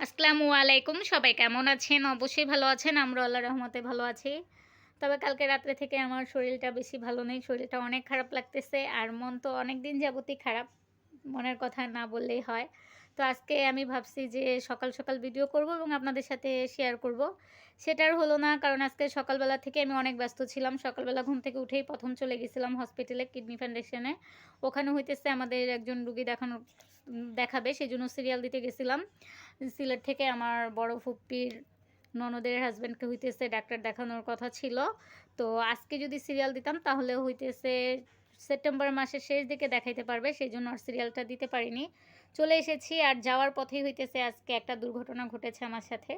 আসসালামু আলাইকুম। সবাই কেমন আছেন? অবশ্যই ভালো আছেন। আমরা আল্লাহ রহমতে ভালো আছি। তবে কালকে রাত্রে থেকে আমার শরীরটা বেশি ভালো নেই। শরীরটা অনেক খারাপ লাগতেছে। আর মন তো অনেক দিন যাবতই খারাপ। মনের কথা না বললেই হয়। তো আজকে আমি ভাবছি যে সকাল সকাল ভিডিও করব এবং আপনাদের সাথে শেয়ার করব। সেটার হলো না, কারণ আজকে সকালবেলা থেকে আমি অনেক ব্যস্ত ছিলাম। সকালবেলা ঘুম থেকে উঠেই প্রথম চলে গেছিলাম হসপিটালে কিডনি ফাউন্ডেশনে ওখানে হইতেছে আমাদের একজন রুগী দেখানো, দেখাবে সেই জন্য সিরিয়াল দিতে গেছিলাম। সিলেট থেকে আমার বড় ফুপ্পির ননদের হাজব্যান্ডকে হইতেছে ডাক্তার দেখানোর কথা ছিল। তো আজকে যদি সিরিয়াল দিতাম, তাহলে হইতেছে সেপ্টেম্বর মাসের শেষ দিকে দেখাইতে পারবে সেই জন্য আর সিরিয়ালটা দিতে পারিনি। চলে এসেছি আর যাওয়ার পথেই হইতেছে আজকে একটা দুর্ঘটনা ঘটেছে আমার সাথে।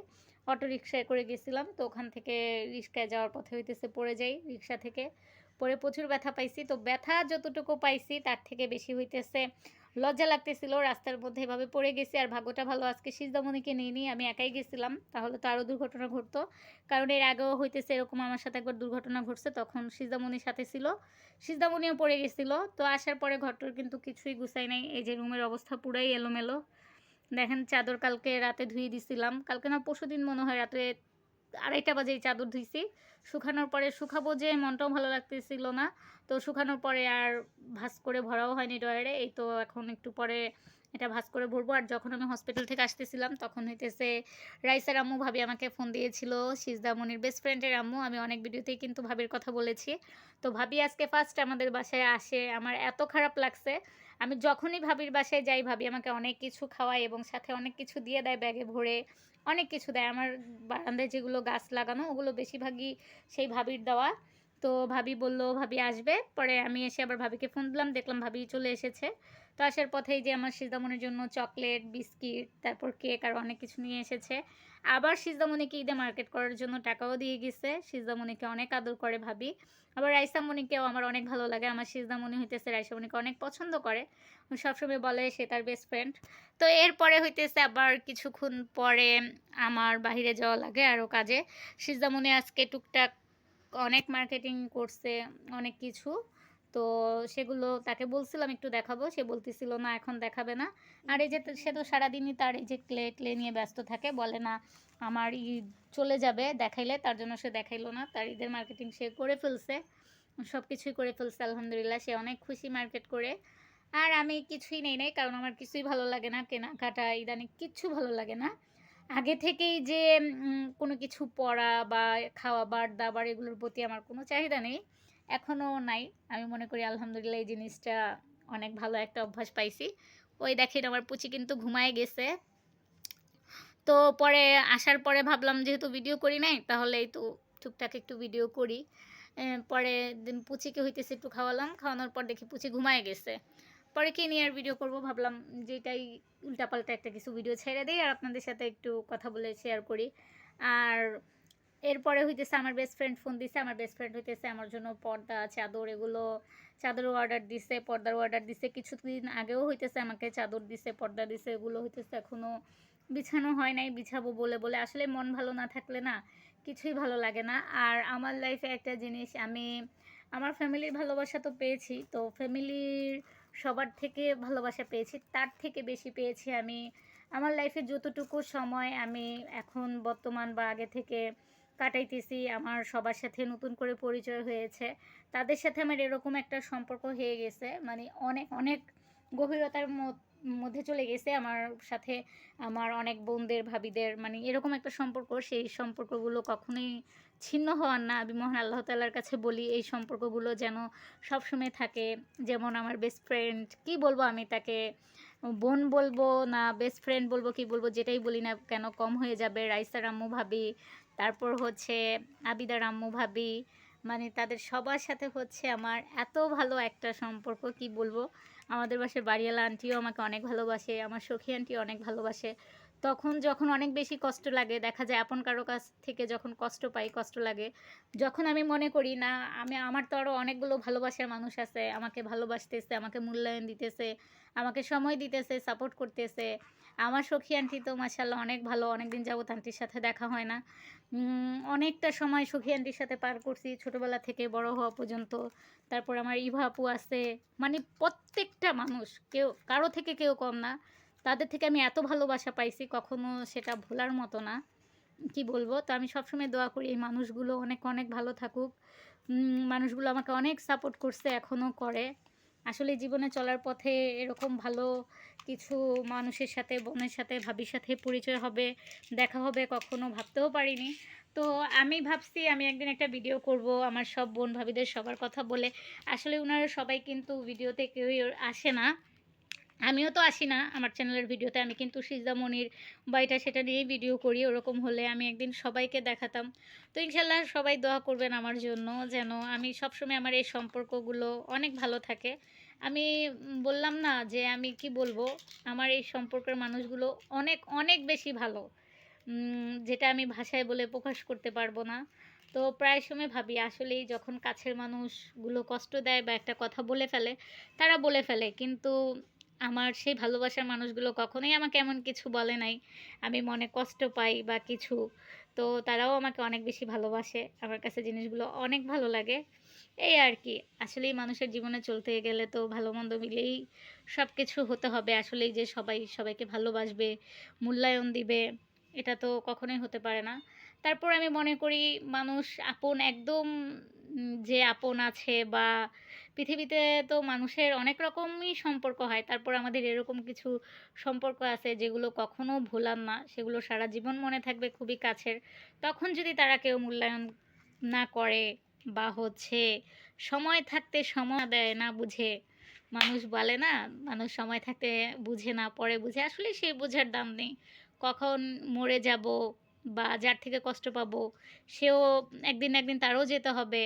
অটো রিক্সায় করে গেছিলাম, তো ওখান থেকে রিক্সায় যাওয়ার পথে হইতেছে পড়ে যাই রিক্সা থেকে। পরে প্রচুর ব্যথা পাইছি। তো ব্যথা যতটুকু পাইছি তার থেকে বেশি হইতেছে। লজ্জা লাগতেছিল, রাস্তার মধ্যে এভাবে পড়ে গেছি আর ভাগ্যটা ভালো আজকে সিজদামণিকে নিয়ে নিই আমি একাই গেছিলাম। তাহলে তো আরও দুর্ঘটনা ঘটতো। কারণ এর আগেও হইতেছে এরকম আমার সাথে একবার দুর্ঘটনা ঘটছে, তখন সিজদামণির সাথে ছিল। সিজদামণিও পড়ে গেছিল। তো আসার পরে ঘরটোর কিন্তু কিছুই গুছাই নাই। এই যে রুমের অবস্থা পুরাই এলোমেলো। দেখেন চাদর কালকে রাতে ধুয়ে দিছিলাম। কালকে না পরশু দিন মনে হয় রাতে আড়াইটা বাজে চাদর ধুইছি। শুকানোর পরে শুকাবো যে মনটাও ভালো লাগতেছিল না। তো শুকানোর পরে আর ভাস করে ভরাও হয়নি ডয়ারে এই তো এখন একটু পরে এটা ভাস করে ভরবো। আর যখন আমি হসপিটাল থেকে আসতেছিলাম, তখন হইতেছে রাইসার আম্মু ভাবি আমাকে ফোন দিয়েছিল। সিজদামনির বেস্ট ফ্রেন্ডের আম্মু। আমি অনেক ভিডিওতেই কিন্তু ভাবির কথা বলেছি। তো ভাবি আজকে ফার্স্ট আমাদের বাসায় আসে। আমার এত খারাপ লাগছে। আমি যখনই ভাবির বাসায় যাই, ভাবি আমাকে অনেক কিছু খাওয়ায় এবং সাথে অনেক কিছু দিয়ে দেয় ব্যাগে ভরে, অনেক কিছু দেয়। আমার বারান্দায় যেগুলো গাছ লাগানো, ওগুলো বেশিরভাগই সেই ভাবির দেওয়া। তো ভাবি বলল, ভাবি আসবে। পরে আমি এসে আবার ভাবিকে ফোন দিলাম, দেখলাম ভাবি চলে এসেছে। তো আসার পথেই যে আমার সিজদামনির জন্য চকলেট বিস্কিট তারপর কেক আর অনেক কিছু নিয়ে এসেছে। আবার সিজদামণিকে ঈদে মার্কেট করার জন্য টাকাও দিয়ে গেছে। সিজদামণিকে অনেক আদর করে ভাবি। আবার রাইসামণিকেও আমার অনেক ভালো লাগে। আমার সিজদামণি হইতেছে রাইসামণিকে অনেক পছন্দ করে। সবসময় বলে সে তার বেস্ট ফ্রেন্ড তো এরপরে হইতেছে আবার কিছুক্ষণ পরে আমার বাহিরে যাওয়া লাগে আরও কাজে। সিজদামণি আজকে টুকটাক অনেক মার্কেটিং করছে, অনেক কিছু। তো সেগুলো তাকে বলছিলাম, একটু দেখাবো। সে বলতেছিল, না, এখন দেখাবে না। আর এই যে সে তো সারাদিনই তার এই যে ক্লে ক্লে নিয়ে ব্যস্ত থাকে, বলে, না, আমার ঈদ চলে যাবে, দেখাইলে। তার জন্য সে দেখাইলো না। তার ঈদের মার্কেটিং সে করে ফেলছে সব কিছুই করে ফেলছে, আলহামদুলিল্লাহ। সে অনেক খুশি মার্কেট করে। আর আমি কিছুই নেই, নাই, কারণ আমার কিছুই ভালো লাগে না কেনাকাটা, ইদানিং কিচ্ছু ভালো লাগে না। আগে থেকেই যে কোনো কিছু পড়া বা খাওয়া খাওয়াবার দাবার এগুলোর প্রতি আমার কোনো চাহিদা নেই, এখনও নাই। আমি মনে করি আলহামদুলিল্লাহ এই জিনিসটা অনেক ভালো একটা অভ্যাস পাইছি। ওই দেখেন আমার পুচি কিন্তু ঘুমায় গেছে। তো পরে আসার পরে ভাবলাম যেহেতু ভিডিও করি নাই, তাহলে এই তো টুকটাক একটু ভিডিও করি। পরে পুচিকে হইতেছে একটু খাওয়ালাম, খাওয়ানোর পর দেখি পুচি ঘুমায় গেছে। পরে কে নিয়ে আর ভিডিও করব? ভাবলাম যেটাই উল্টাপাল্টা একটা কিছু ভিডিও ছেড়ে দিই আর আপনাদের সাথে একটু কথা বলে শেয়ার করি। আর এরপরে হইতেছে আমার বেস্ট ফ্রেন্ড ফোন দিছে, আমার বেস্ট ফ্রেন্ড হইতেছে আমার জন্য পর্দা, চাদর এগুলো চাদরও অর্ডার দিছে, পর্দার অর্ডার দিছে। কিছুদিন আগেও হইতেছে আমাকে চাদর দিছে, পর্দা দিছে, এগুলো হইতেছে এখনও বিছানো হয় নাই, বিছাবো বলে বলে। আসলে মন ভালো না থাকলে না কিছুই ভালো লাগে না। আর আমার লাইফে একটা জিনিস, আমি, আমার ফ্যামিলির ভালোবাসা তো পেয়েছি, তো ফ্যামিলির সবার থেকে ভালোবাসা পেয়েছি, তার থেকে বেশি পেয়েছি আমি আমার লাইফে যতটুকু সময় আমি এখন বর্তমান বা আগে থেকে কাটাইতেছি, আমার সবার সাথে নতুন করে পরিচয় হয়েছে, তাদের সাথে আমার এরকম একটা সম্পর্ক হয়ে গেছে মানে অনেক অনেক গভীরতার মধ্যে চলে গেছে আমার সাথে আমার অনেক বোনদের, ভাবিদের মানে এরকম একটা সম্পর্ক। সেই সম্পর্কগুলো কখনোই ছিন্ন হওয়ার না। আমি মহান আল্লাহ তাল্লার কাছে বলি, এই সম্পর্কগুলো যেন সবসময় থাকে। যেমন আমার বেস্ট ফ্রেন্ড কি বলব আমি তাকে? বোন বলব না বেস্ট ফ্রেন্ড বলব, কি বলব, যেটাই বলি না কেন, কম হয়ে যাবে। রাইসার আম্মু ভাবি, তারপর হচ্ছে আবিদার আম্মু ভাবি মানে তাদের সবার সাথে হচ্ছে আমার এত ভালো একটা সম্পর্ক, কি বলব? আমাদের বাসার বাড়িওয়ালা আন্টিও আমাকে অনেক ভালোবাসে, আমার সখী আন্টি অনেক ভালোবাসে। তখন যখন অনেক বেশি কষ্ট লাগে, দেখা যায় আপন কারও কাছ থেকে যখন কষ্ট পাই, কষ্ট লাগে, যখন আমি মনে করি, না, আমি, আমার তো আরও অনেকগুলো ভালোবাসার মানুষ আছে, আমাকে ভালোবাসতেছে, আমাকে মূল্যায়ন দিতেছে, আমাকে সময় দিতেছে সাপোর্ট করতেছে। আমার সখী আন্টি তো মাসাল্লাহ অনেক ভালো অনেক দিন যাবত আন্টির সাথে দেখা হয় না। অনেকটা সময় সখী আন্টির সাথে পার করছি, ছোটোবেলা থেকে বড় হওয়া পর্যন্ত। তারপর আমার ইভা আপু আছে মানে প্রত্যেকটা মানুষ, কেউ, কারও থেকে কেউ কম না। তাদের থেকে আমি এত ভালোবাসা পাইছি, কখনো সেটা ভোলার মতো না। কি বলব? তো আমি সবসময় দোয়া করি এই মানুষগুলো অনেক অনেক ভালো থাকুক। মানুষগুলো আমাকে অনেক সাপোর্ট করছে এখনও করে। আসলে জীবনে চলার পথে এরকম ভালো কিছু মানুষের সাথে, বোনের সাথে, ভাবির সাথে পরিচয় হবে, দেখা হবে কখনো ভাবতেও পারিনি। তো আমি ভাবছি, আমি একদিন একটা ভিডিও করব, আমার সব বোন ভাবিদের সবার কথা বলে। আসলে ওনারা সবাই কিন্তু ভিডিওতে কেউই আসে না। আমিও তো আসি না আমার চ্যানেলের ভিডিওতে আমি কিন্তু সিজদামণির বাড়িটা সেটা নিয়েই ভিডিও করি, ওরকম হলে আমি একদিন সবাইকে দেখাতাম। তো ইনশাল্লাহ সবাই দোয়া করবেন আমার জন্য যেন আমি সবসময় আমার এই সম্পর্কগুলো অনেক ভালো থাকে। আমি বললাম না যে আমি কি বলব, আমার এই সম্পর্কের মানুষগুলো অনেক অনেক বেশি ভালো। যেটা আমি ভাষায় বলে প্রকাশ করতে পারব না। তো প্রায় সময় ভাবি আসলেই যখন কাছের মানুষগুলো কষ্ট দেয় বা একটা কথা বলে ফেলে, তারা বলে ফেলে। কিন্তু আমার সেই ভালোবাসার মানুষগুলো কখনোই আমাকে এমন কিছু বলে নাই। আমি মনে কষ্ট পাই বা কিছু। তো তারাও আমাকে অনেক বেশি ভালোবাসে। আমার কাছে জিনিসগুলো অনেক ভালো লাগে। এই আর কি। আসলেই মানুষের জীবনে চলতে গেলে তো ভালো মন্দ মিলেই সব কিছু হতে হবে। আসলেই যে সবাই সবাইকে ভালোবাসবে, মূল্যায়ন দিবে, এটা তো কখনোই হতে পারে না। তারপর আমি মনে করি, মানুষ আপন একদম যে আপন আছে বা পৃথিবীতে তো মানুষের অনেক রকমই সম্পর্ক হয়। তারপর আমাদের এরকম কিছু সম্পর্ক আছে যেগুলো কখনো ভোলার না, সেগুলো সারা জীবন মনে থাকবে খুবই কাছের। তখন যদি তারা কেউ মূল্যায়ন না করে বা হচ্ছে সময় থাকতে সময় দেয় না বুঝে, মানুষ বলে না, মানুষ সময় থাকতে বুঝে না, পরে বুঝে। আসলে সেই বোঝার দাম নেই। কখন মরে যাব বা যার থেকে কষ্ট পাবো, সেও একদিন একদিন তারও যেতে হবে।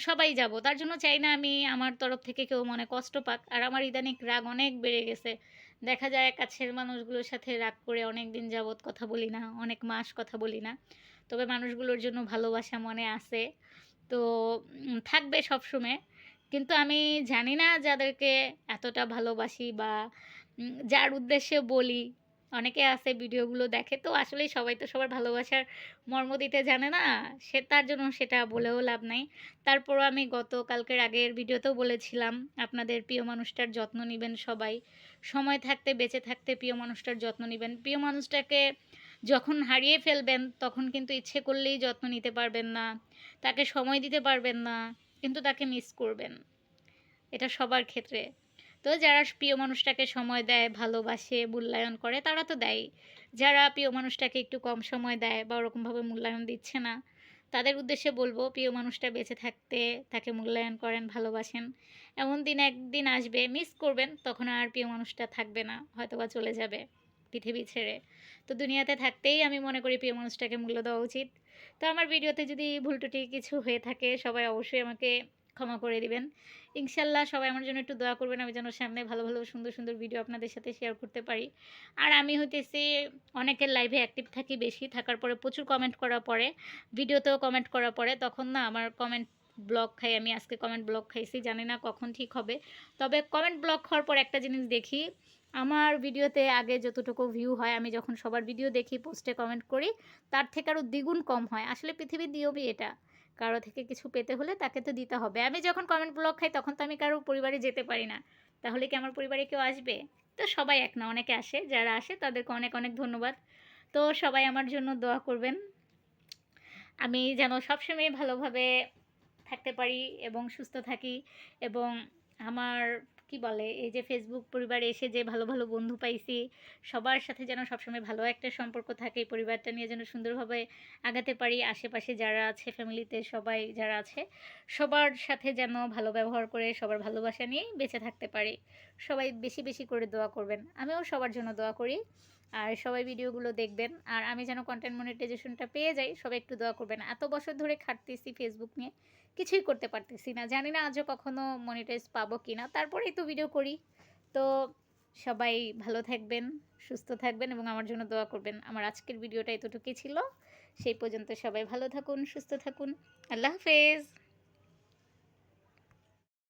সবাই যাব। তার জন্য চাই না আমি আমার তরফ থেকে কেউ মনে কষ্ট পাক। আর আমার ইদানিক রাগ অনেক বেড়ে গেছে। দেখা যায় কাছের মানুষগুলোর সাথে রাগ করে অনেক দিন যাবৎ কথা বলি না, অনেক মাস কথা বলি না। তবে মানুষগুলোর জন্য ভালোবাসা মনে আছে। তো থাকবে সবসময়। কিন্তু আমি জানি না যাদেরকে এতটা ভালোবাসি বা যার উদ্দেশ্যে বলি। অনেকে আছে ভিডিওগুলো দেখে। তো আসলে সবাই তো সবার ভালোবাসার মর্ম দিতে জানে না। সে তার জন্য সেটা বলেও লাভ নাই। তারপরও আমি গত কালকের আগের ভিডিওতেও বলেছিলাম, আপনাদের প্রিয় মানুষটার যত্ন নেবেন সবাই। সময় থাকতে, বেঁচে থাকতে প্রিয় মানুষটার যত্ন নেবেন। প্রিয় মানুষটাকে যখন হারিয়ে ফেলবেন, তখন কিন্তু ইচ্ছে করলেই যত্ন নিতে পারবেন না। তাকে সময় দিতে পারবেন না, কিন্তু তাকে মিস করবেন। এটা সবার ক্ষেত্রে। তো যারা প্রিয় মানুষটাকে সময় দেয়, ভালোবাসে, মূল্যায়ন করে, তারা তো দেয় যারা প্রিয় মানুষটাকে একটু কম সময় দেয় বা ওরকমভাবে মূল্যায়ন দিচ্ছে না, তাদের উদ্দেশ্যে বলব, প্রিয় মানুষটা বেঁচে থাকতে, তাকে মূল্যায়ন করেন, ভালোবাসেন। এমন দিন একদিন আসবে মিস করবেন, তখন আর প্রিয় মানুষটা থাকবে না হয়তো বা চলে যাবে পৃথিবী ছেড়ে। তো দুনিয়াতে থাকতেই আমি মনে করি প্রিয় মানুষটাকে মূল্য দেওয়া উচিত। তো আমার ভিডিওতে যদি ভুল কিছু হয়ে থাকে, সবাই অবশ্যই আমাকে ক্ষমা করে দিবেন। ইনশাল্লাহ সবাই আমার জন্য একটু দোয়া করবেন, আমি যেন সামনে ভালো ভালো, সুন্দর সুন্দর ভিডিও আপনাদের সাথে শেয়ার করতে পারি। আর আমি হইতেছি অনেকের লাইভে অ্যাক্টিভ থাকি বেশি, থাকার পরে প্রচুর কমেন্ট করার পরে ভিডিওতেও কমেন্ট করার পরে তখন না আমার কমেন্ট ব্লক খাই, আমি আজকে কমেন্ট ব্লক খাইছি, জানি না কখন ঠিক হবে। তবে কমেন্ট ব্লক হওয়ার পর একটা জিনিস দেখি, আমার ভিডিওতে আগে যতটুকু ভিউ হয়, আমি যখন সবার ভিডিও দেখি পোস্টে কমেন্ট করি, তার থেকে আরও দ্বিগুণ কম হয়। আসলে পৃথিবীর দিয়বই এটা। কারও থেকে কিছু পেতে হলে তাকে তো দিতে হবে। আমি যখন কমেন্ট ব্লক খাই তখন তো আমি কারও পরিবারে যেতে পারি না। তাহলে কি আমার পরিবারে কেউ আসবে? তো সবাই এক না, অনেকে আসে। যারা আসে তাদেরকে অনেক অনেক ধন্যবাদ। তো সবাই আমার জন্য দোয়া করবেন। আমি যেন সবসময় ভালোভাবে থাকতে পারি এবং সুস্থ থাকি এবং আমার কি বলে, এই যে ফেসবুক পরিবার এসে যে ভালো ভালো বন্ধু পাইছি, সবার সাথে যেন সবসময় ভালো একটা সম্পর্ক থাকে পরিবারটা নিয়ে যেন সুন্দরভাবে আগাতে পারি, আশেপাশে যারা আছে, ফ্যামিলিতে সবাই যারা আছে, সবার সাথে যেন ভালো ব্যবহার করে, সবার ভালোবাসা নিয়ে বেঁচে থাকতে পারি। সবাই বেশি বেশি করে দোয়া করবেন। আমিও সবার জন্য দোয়া করি। আর সবাই ভিডিওগুলো দেখবেন। আর আমি যেন কন্টেন্ট মনিটাইজেশনটা পেয়ে যাই, সবাই একটু দোয়া করবেন। এত বছর ধরে খাটতেছি ফেসবুক নিয়ে, কিছুই করতে পারতেছি না। জানি না আজও কখনো মনিটাইজ পাবো কি না তারপরেই তো ভিডিও করি। তো সবাই ভালো থাকবেন, সুস্থ থাকবেন এবং আমার জন্য দোয়া করবেন। আমার আজকের ভিডিওটা এতটুকুই ছিল। সেই পর্যন্ত সবাই ভালো থাকুন, সুস্থ থাকুন। আল্লাহ হাফেজ!